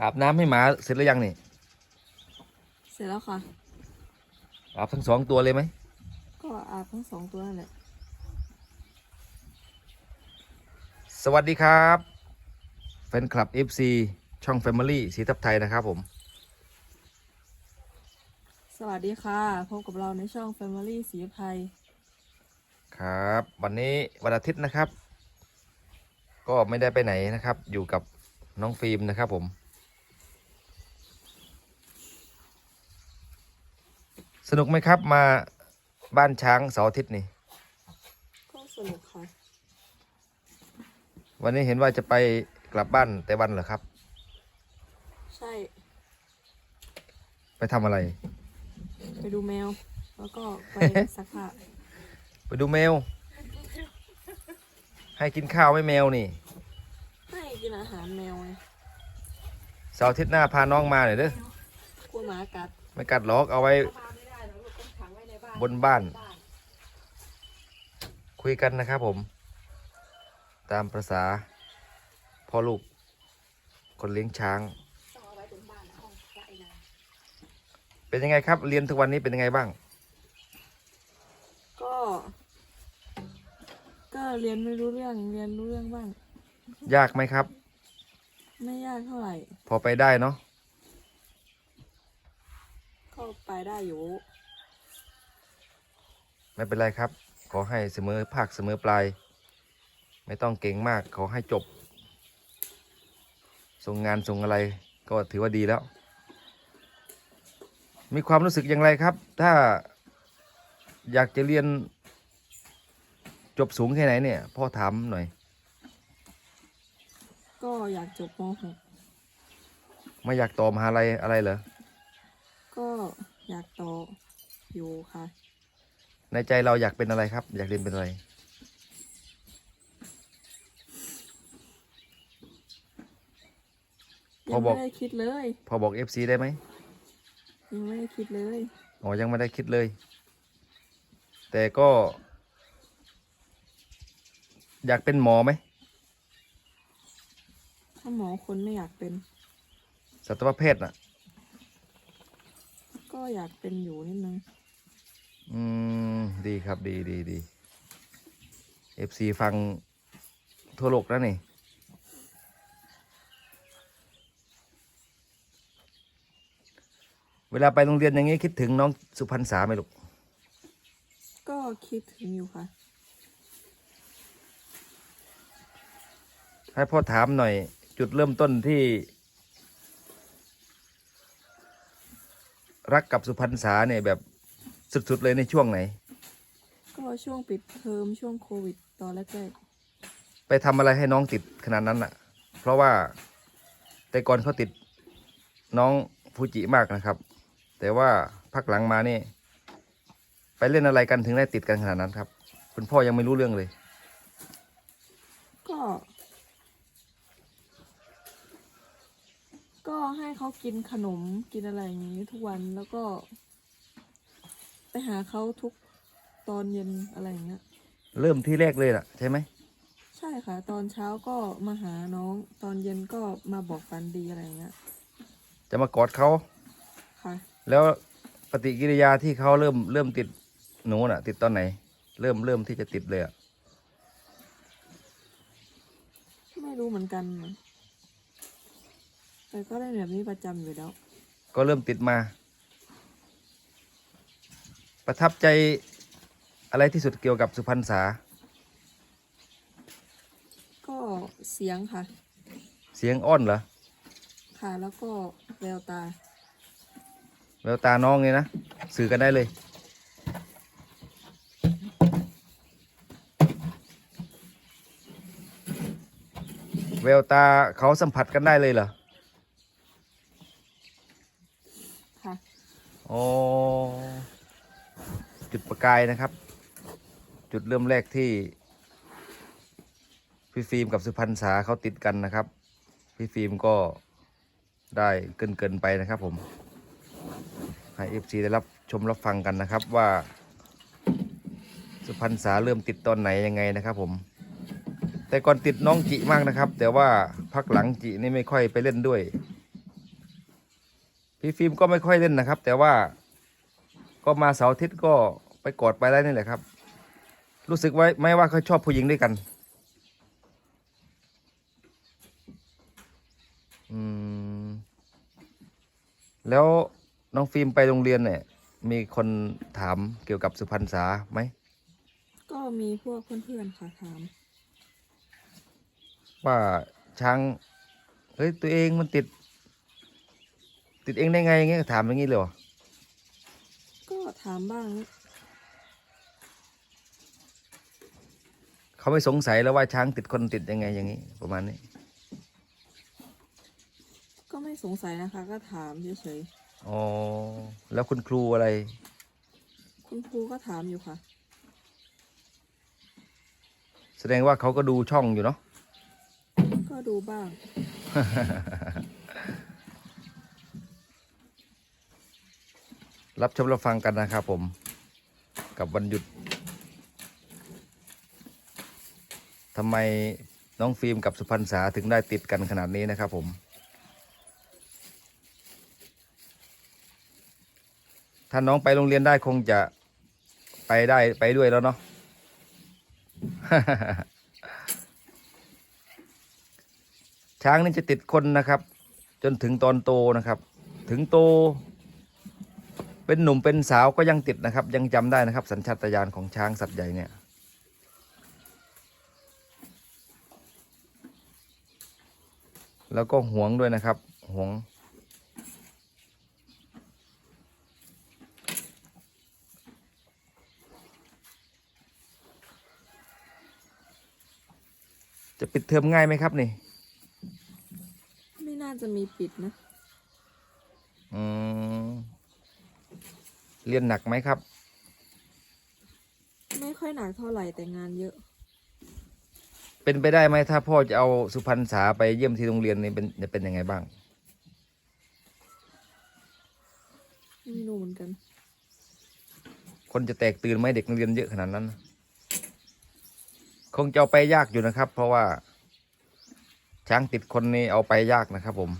อาบน้ำให้หมาเสร็จหรือยังนี่เสร็จแล้วค่ะ อาบทั้งสองตัวเลยไหมก็อาบทั้งสองตัวนั่นแหละสวัสดีครับ แฟนคลับ FC ช่อง Family สีทับไทยนะครับผม สวัสดีค่ะพบกับเราในช่อง Family สีภัยครับ วันนี้วันอาทิตย์นะครับ ก็ไม่ได้ไปไหนนะครับ อยู่กับน้องฟิล์มนะครับผม สนุกไหมครับมาบ้านช้างเสาร์อาทิตย์นี่ก็สนุกค่ะวันนี้เห็นว่าจะไปกลับบ้านแต่วันเหรอครับ ใช่ ไปทำอะไร ไปดูแมว แล้วก็ไปซักผ้าไปดูแมว ให้กินข้าวไหม่แมวนี่ให้กินอาหารแมวไงเสาร์อาทิตย์หน้าพาน้องมาหน่อยเด้อกลัวหมากัดไม่กัดหรอกเอาไว้ บ้านบนบ้าน คุยกันนะครับผม ตามประษาพ่อลูก คนเลี้ยงช้างต้องเอาไว้บนบ้านห้องพระไอ้นาง เป็นยังไงครับ เรียนทุกวันนี้เป็นยังไงบ้าง ก็ ก็เรียนไม่รู้เรื่องเรียนรู้เรื่องบ้าง ยากไหมครับ ไม่ยากเท่าไหร่ พอไปได้เนาะก็ไปได้อยู่ ไม่เป็นไรครับ ขอให้เสมอภาคเสมอปลาย ไม่ต้องเก่งมากขอให้จบ ส่งงานส่งอะไรก็ถือว่าดีแล้ว มีความรู้สึกอย่างไรครับ ถ้าอยากจะเรียนจบสูงแค่ไหนเนี่ย พ่อถามหน่อย ก็อยากจบมไม่อยากต่อมหาลัยอะไรเหรอ .6 ก็อยากต่ออยู่ค่ะ ในใจเราอยากเป็นอะไรครับ อยากเรียนเป็นอะไรพยัองบอกไม่ได้คิดเลย พอบอก FC ได้ไหมยังไม่ได้คิดเลย อ๋อ ยังไม่ได้คิดเลย แต่ก็ อยากเป็นหมอไหม ถ้าหมอคนไม่อยากเป็น สัตวแพทย์น่ะ ก็อยากเป็นอยู่นิดนึง อืม ดีครับดีดีดี FC ฟังทั่วโลกแล้วนี่ เวลาไปโรงเรียนอย่างนี้คิดถึงน้องสุพรรณษาไหมลูก ก็คิดถึงอยู่ค่ะ ให้พ่อถามหน่อย จุดเริ่มต้นที่ รักกับสุพรรณษาเนี่ยแบบ สุดๆเลยในช่วงไหน ก็ช่วงปิดเทอมช่วงโควิดตอนแรกไปทำอะไรให้น้องติดขนาดนั้นอะ เพราะว่าแต่ก่อนเขาติดน้องฟูจิมากนะครับ แต่ว่าพักหลังมานี่ ไปเล่นอะไรกันถึงได้ติดกันขนาดนั้นครับ คุณพ่อยังไม่รู้เรื่องเลย ๆก็ ก็ให้เขากินขนมกินอะไรอย่างนี้ทุกวันแล้วก็ ไปหาเขาทุกตอนเย็นอะไรอย่างเงี้ย เริ่มที่แรกเลยล่ะ ใช่ไหม ใช่ค่ะ ตอนเช้าก็มาหาน้อง ตอนเย็นก็มาบอกฟันดีอะไรอย่างเงี้ย จะมากอดเขา ค่ะ แล้วปฏิกิริยาที่เขาเริ่มเริ่มติดหนูน่ะ ติดตอนไหน เริ่มเริ่มที่จะติดเลยอะ ไม่รู้เหมือนกันแต่ก็ได้แบบนี้ประจำอยู่แล้ว ก็เริ่มติดมา ประทับใจอะไรที่สุดเกี่ยวกับสุพรรณษา ก็เสียงค่ะ เสียงอ้อนเหรอ ค่ะ แล้วก็แววตา แววตาน้องเนี่ยนะ สื่อกันได้เลย แววตาเขาสัมผัสกันได้เลยเหรอ ค่ะ อ๋อ จุดประกายนะครับ จุดเริ่มแรกที่ พี่ฟิล์มกับสุพรรณษาเขาติดกันนะครับ พี่ฟิล์มก็ได้เกินเกินไปนะครับผมให้เอฟซีได้รับชมรับฟังกันนะครับว่า สุพรรณษาเริ่มติดตอนไหนยังไงนะครับผม แต่ก่อนติดน้องจิมากนะครับ แต่ว่าพักหลังจินี่ไม่ค่อยไปเล่นด้วย พี่ฟิล์มก็ไม่ค่อยเล่นนะครับ แต่ว่าก็มาเสาร์อาทิตย์ก็ ไปกอดไปได้นี่แหละครับ รู้สึกไว้ไหม่ว่าเขาชอบผู้หญิงด้วยกัน อืม แล้วน้องฟิล์มไปโรงเรียนเนี่ย มีคนถามเกี่ยวกับสุพรรณษาไหม ก็มีพวกเพื่อนๆค่ะถาม ว่าช้าง เฮ้ย ตัวเองมันติด ติดเองได้ไงอย่างเงี้ยถามอย่างงี้เลยเหรอ ก็ถามบ้าง เขาไม่สงสัยแล้วว่าช้างติดคนติดยังไงอย่างนี้ ประมาณนี้ ก็ไม่สงสัยนะคะ ก็ถามเฉยอ๋อแล้วคุณครูอะไร ๆคุณครูก็ถามอยู่ค่ะ แสดงว่าเขาก็ดูช่องอยู่เนาะ ก็ดูบ้าง รับชมรับฟังกันนะครับผม กับวันหยุด ทำไมน้องฟิล์มกับสุพรรณษาถึงได้ติดกันขนาดนี้นะครับผม ถ้าน้องไปโรงเรียนได้คงจะไปได้ไปด้วยแล้วเนาะช้างนี่จะติดคนนะครับ จนถึงตอนโตนะครับ ถึงโต เป็นหนุ่มเป็นสาวก็ยังติดนะครับ ยังจำได้นะครับ สัญชาตญาณของช้างสัตว์ใหญ่เนี่ย แล้วก็หวงด้วยนะครับหวง จะปิดเทอมง่ายไหมครับนี่ ไม่น่าจะมีปิดนะ อืม เรียนหนักไหมครับ ไม่ค่อยหนักเท่าไหร่แต่งานเยอะ เป็นไปได้ไหมถ้าพ่อจะเอาสุพรรณษาไปเยี่ยมที่โรงเรียนนี่เป็นจะเป็นยังไงบ้าง ไม่รู้เหมือนกัน คนจะแตกตื่นไหมเด็กนักเรียนเยอะขนาดนั้น คงจะเอาไปยากอยู่นะครับ เพราะว่า ช้างติดคนนี่เอาไปยากนะครับผม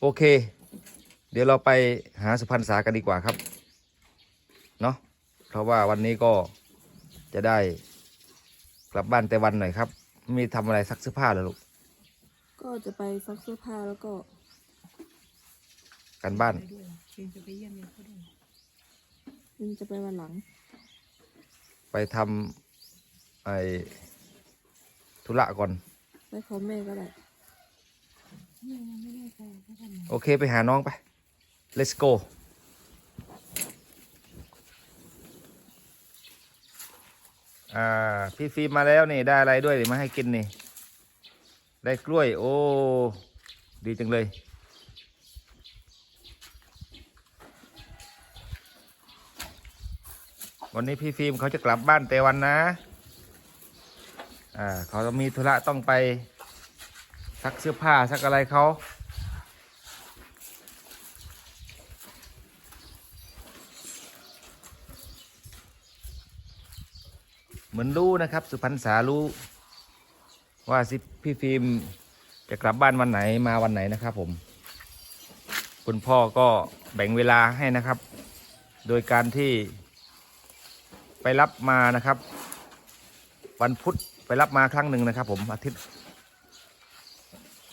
โอเค เดี๋ยวเราไปหาสุพรรณษากันดีกว่าครับเนาะเพราะว่าวันนี้ก็จะได้กลับบ้านแต่วันหน่อยครับ มีทำอะไรซักเสื้อผ้าเหรอลูกก็จะไปซักเสื้อผ้าแล้วก็กันบ้านไปด้วยเองจะไปเยี่ยมเมียเขาด้วยยินจะไปวันหลัง ไปทำไอ้ธุระก่อนไปขอแม่ก็ได้เนี่ยยังไม่แน่ใจเขาทำไงโอเคไปหาน้องไป let's go อ่า พี่ฟิล์มมาแล้วนี่ ได้อะไรด้วยนี่มาให้กินนี่ ได้กล้วย โอ้ ดีจังเลย วันนี้พี่ฟิล์มเขาจะกลับบ้านแต่วันนะ อ่า เขามีธุระต้องไปซักเสื้อผ้าซักอะไรเขา เหมื อนรู้นะครับ สุพรรณษารู้ ว่าสิพี่ฟิล์มจะกลับบ้านวันไหนมาวันไหนนะครับผม คุณพ่อก็แบ่งเวลาให้นะครับ โดยการที่ไปรับมานะครับ วันพุธไปรับมาครั้งหนึ่งนะครับ ผมอาทิตย์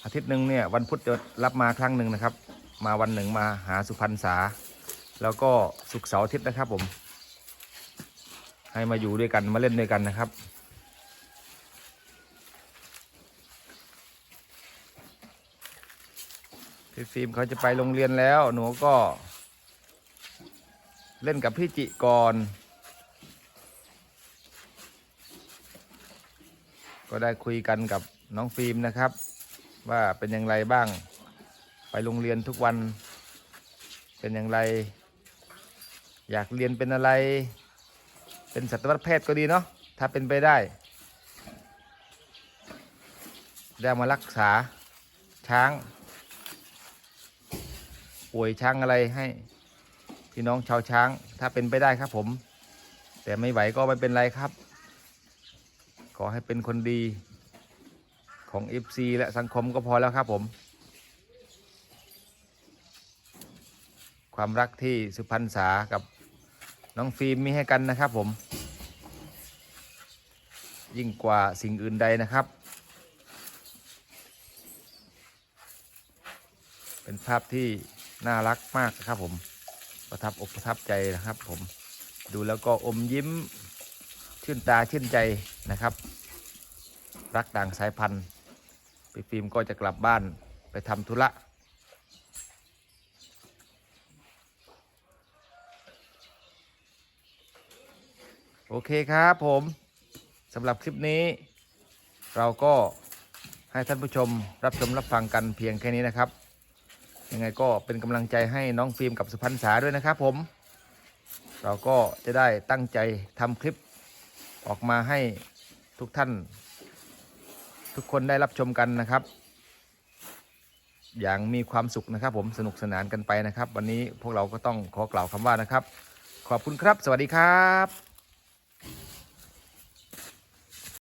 อาทิตย์หนึ่งเนี่ยวันพุธจะรับมาครั้งหนึ่งนะครับ มาวันหนึ่งมาหาสุพรรณษา แล้วก็ศุกเสาร์อาทิตย์นะครับผม ให้มาอยู่ด้วยกันมาเล่นด้วยกันนะครับ พี่ฟิล์มเขาจะไปโรงเรียนแล้ว หนูก็ เล่นกับพี่จิก่อน ก็ได้คุยกันกับน้องฟิล์มนะครับ ว่าเป็นอย่างไรบ้าง ไปโรงเรียนทุกวัน เป็นอย่างไร อยากเรียนเป็นอะไร เป็นสัตวแพทย์ก็ดีเนาะถ้าเป็นไปได้ได้มารักษาช้าง ป่วยช้างอะไรให้พี่น้องชาวช้าง ถ้าเป็นไปได้ครับผม แต่ไม่ไหวก็ไม่เป็นไรครับ ขอให้เป็นคนดีของ FC และสังคมก็พอแล้วครับผม ความรักที่สุพรรณษากับ น้องฟิล์มมีให้กันนะครับผม ยิ่งกว่าสิ่งอื่นใดนะครับ เป็นภาพที่น่ารักมากครับผม ประทับอกประทับใจนะครับผม ดูแล้วก็อมยิ้มชื่นตาชื่นใจนะครับ รักต่างสายพันธุ์พี่ฟิล์มก็จะกลับบ้านไปทำธุระ โอเคครับผมสำหรับคลิปนี้ เราก็ให้ท่านผู้ชมรับชมรับฟังกันเพียงแค่นี้นะครับ ยังไงก็เป็นกำลังใจให้น้องฟิล์มกับสุพรรณษาด้วยนะครับผม เราก็จะได้ตั้งใจทำคลิปออกมาให้ทุกท่าน ทุกคนได้รับชมกันนะครับ อย่างมีความสุขนะครับผมสนุกสนานกันไปนะครับ วันนี้พวกเราก็ต้องขอกล่าวคำว่านะครับ ขอบคุณครับ สวัสดีครับ back.